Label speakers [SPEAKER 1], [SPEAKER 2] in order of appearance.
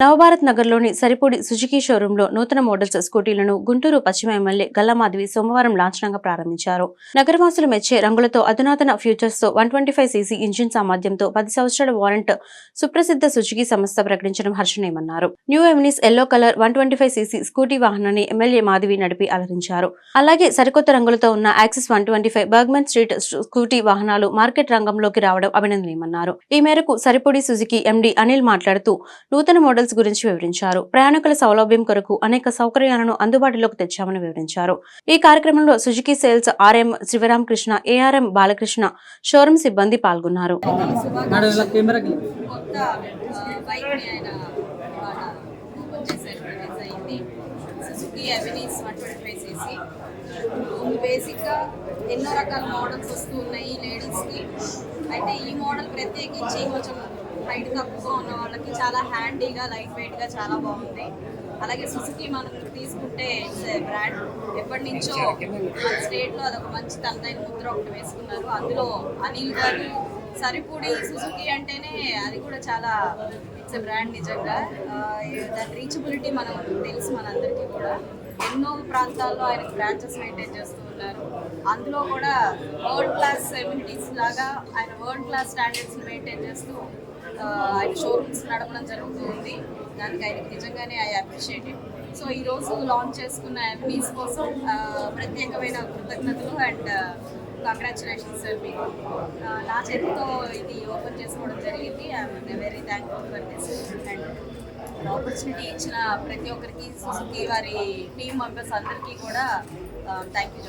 [SPEAKER 1] నవభారత్ నగర్లోని సరిపూడి సుజుకి షోరూంలో నూతన మోడల్స్ స్కూటీలను గుంటూరు పశ్చిమ ఎమ్మెల్యే గల్లమాధవి సోమవారం లాంఛనంగా ప్రారంభించారు. నగరవాసులు మెచ్చే రంగులతో అధునాతన ఫ్యూచర్స్తో one twenty five CC engine సామర్థ్యంతో పది సంవత్సరాల వారంట్ సుప్రసిద్ధ సుజుకి సంస్థ ప్రకటించడం హర్షణీయమన్నారు. New ఎమినిస్ yellow colour one twenty five CC scooty వాహనాన్ని ఎమ్మెల్యే మాధవి నడిపి అలరించారు. అలాగే సరికొత్త రంగులతో ఉన్న Access one twenty five Burgman street scooty వాహనాలు మార్కెట్ రంగంలోకి రావడం అభినందనీయమన్నారు. ఈ మేరకు సరిపూడి సుజుకి ఎండీ అనిల్ మాట్లాడుతూ నూతన మోడల్స్ గురించి వివరించారు. ప్రయాణికుల సౌలభ్యం కొరకు అనేక సౌకర్యాలను అందుబాటులోకి తెచ్చామని వివరించారు. ఈ కార్యక్రమంలో Suzuki sales RM Sivaram Krishna ARM Balakrishna showroom సిబ్బంది పాల్గొన్నారు.
[SPEAKER 2] సుజుకి అవెనీస్ వన్ ట్వంటీ బేసిక్గా ఎన్నో రకాల మోడల్స్ వస్తూ ఉన్నాయి లేడీస్కి అయితే ఈ మోడల్ ప్రత్యేకించి కొంచెం హైట్ తక్కువగా ఉన్న వాళ్ళకి చాలా హ్యాండీగా లైట్ వెయిట్గా చాలా బాగుంది. అలాగే సుజుకి మనం తీసుకుంటే బ్రాండ్. ఎప్పటి నుంచో మన స్టేట్లో అదొక మంచి తనదైన ముద్ర ఒకటి వేసుకున్నారు. అందులో అనిల్ గారు సరిపూడి సుజుకి అంటేనే అది కూడా చాలా ఇట్స్ బ్రాండ్ నిజంగా. దాని రీచబిలిటీ మనం తెలుసు మనందరికీ కూడా. ఎన్నో ప్రాంతాల్లో ఆయన బ్రాంచెస్ మెయింటైన్ చేస్తూ ఉన్నారు. అందులో కూడా వరల్డ్ క్లాస్ ఎమ్యూనిటీస్ లాగా ఆయన వరల్డ్ క్లాస్ స్టాండర్డ్స్ మెయింటైన్ చేస్తూ ఆయన షోరూమ్స్ నడపడం జరుగుతుంది దానికి ఆయనకి నిజంగానే ఐ అప్రిషియేటెడ్ సో ఈ రోజు లాంచ్ చేసుకున్న ఎంపీస్ కోసం ప్రత్యేకమైన కృతజ్ఞతలు అండ్ కంగ్రాచులేషన్స్ సార్ మీకు. నా చేతితో ఇది ఓపెన్ చేసుకోవడం జరిగింది. I'm very thankful for this and opportunity ఇచ్చిన ప్రతి ఒక్కరికి సుజుకి వారి టీమ్ మెంబర్స్ అందరికీ కూడా థ్యాంక్ యూ